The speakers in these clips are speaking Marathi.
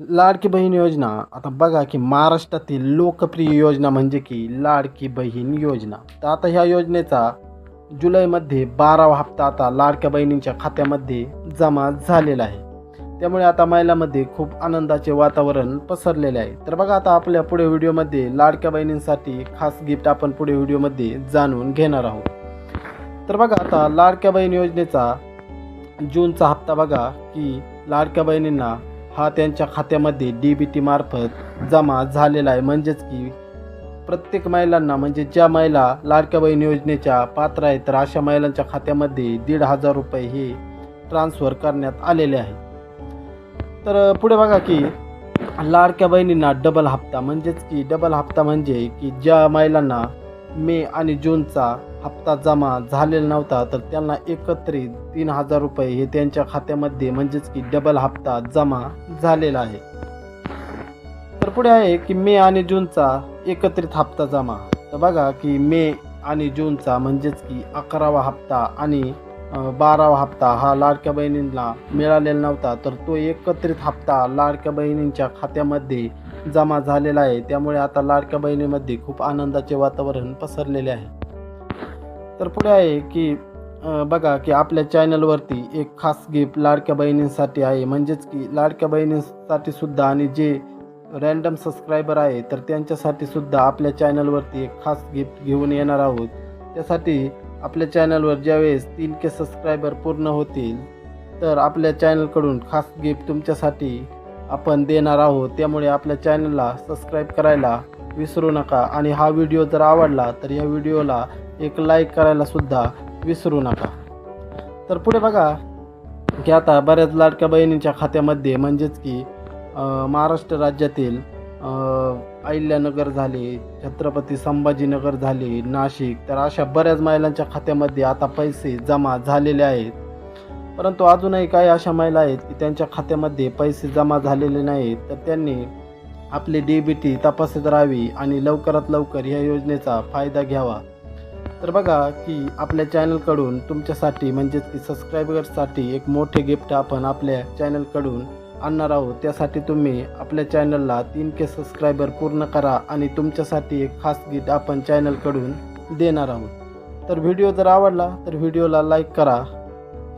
लाडकी बहीण योजना. आता बघा की महाराष्ट्रातील लोकप्रिय योजना म्हणजे की लाडकी बहीण योजना. तर आता ह्या योजनेचा जुलैमध्ये बारावा हप्ता आता लाडक्या बहिणींच्या खात्यामध्ये जमा झालेला आहे. त्यामुळे आता महिलामध्ये खूप आनंदाचे वातावरण पसरलेले आहे. तर बघा आता आपल्या पुढे व्हिडिओमध्ये लाडक्या बहिणींसाठी खास गिफ्ट आपण पुढे व्हिडिओमध्ये जाणून घेणार आहोत. तर बघा आता लाडक्या बहीण योजनेचा जूनचा हप्ता बघा की लाडक्या बहिणींना हा त्यांच्या खात्यामध्ये डी बी टी मार्फत जमा झालेला आहे. म्हणजेच की प्रत्येक महिलांना म्हणजे ज्या महिला लाडक्या बहीण योजनेच्या पात्र आहेत तर अशा महिलांच्या खात्यामध्ये दीड हजार रुपये हे ट्रान्स्फर करण्यात आलेले आहे. तर पुढे बघा की लाडक्या बहिणींना डबल हप्ता. म्हणजेच की डबल हप्ता म्हणजे की ज्या महिलांना मे आणि जूनचा हप्ता जमा झालेला नव्हता तर त्यांना एकत्रित तीन हजार रुपये हे त्यांच्या खात्यामध्ये म्हणजेच की डबल हप्ता जमा झालेला आहे. तर पुढे आहे की मे आणि जूनचा एकत्रित हप्ता जमा. तर बघा की मे आणि जूनचा म्हणजेच की अकरावा हप्ता आणि बारावा हप्ता हा लाडक्या बहिणींना मिळालेला नव्हता तर तो एकत्रित हप्ता लाडक्या बहिणींच्या खात्यामध्ये जमा झालेला आहे. त्यामुळे आता लाडक्या बहिणीमध्ये खूप आनंदाचे वातावरण पसरलेले आहे. तर पुढे आहे की बघा की आपल्या चॅनलवरती एक खास गिफ्ट लाडक्या बहिणींसाठी आहे. म्हणजेच की लाडक्या बहिणींसाठी सुद्धा आणि जे रॅन्डम सबस्क्रायबर आहे तर त्यांच्यासाठी सुद्धा आपल्या चॅनलवरती एक खास गिफ्ट घेऊन येणार आहोत. त्यासाठी आपल्या चॅनलवर ज्यावेळेस तीन के सबस्क्रायबर पूर्ण होतील तर आपल्या चॅनलकडून खास गिफ्ट तुमच्यासाठी आपण देणार आहोत. त्यामुळे आपल्या चॅनलला सबस्क्राईब करायला विसरू नका. आणि हा व्हिडिओ जर आवडला तर या व्हिडिओला एक लाईक करायला सुद्धा विसरू नका. तर पुढे बघा की आता बऱ्याच लाडक्या बहिणींच्या खात्यामध्ये म्हणजेच की महाराष्ट्र राज्यातील अहिल्यानगर झाले छत्रपती संभाजीनगर झाले नाशिक तर अशा बऱ्याच महिलांच्या खात्यामध्ये आता पैसे जमा झालेले आहेत. परंतु अजूनही काही अशा महिला आहेत की त्यांच्या खात्यामध्ये पैसे जमा झालेले नाहीत. तर त्यांनी आपली डी बी टी तपासत राहावी आणि लवकरात लवकर ह्या योजनेचा फायदा घ्यावा. तर बघा की आपल्या चॅनलकडून तुमच्यासाठी म्हणजेच की सबस्क्रायबर्ससाठी एक मोठे गिफ्ट आपण आपल्या चॅनलकडून आणणार आहोत. त्यासाठी तुम्ही आपल्या चॅनलला तीन के सबस्क्रायबर पूर्ण करा आणि तुमच्यासाठी एक खास गिफ्ट आपण चॅनलकडून देणार आहोत. तर व्हिडिओ जर आवडला तर व्हिडिओला लाईक करा.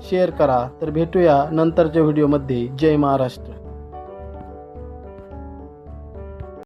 शेअर करा. तर भेटूया नंतरच्या व्हिडिओमध्ये जय महाराष्ट्र.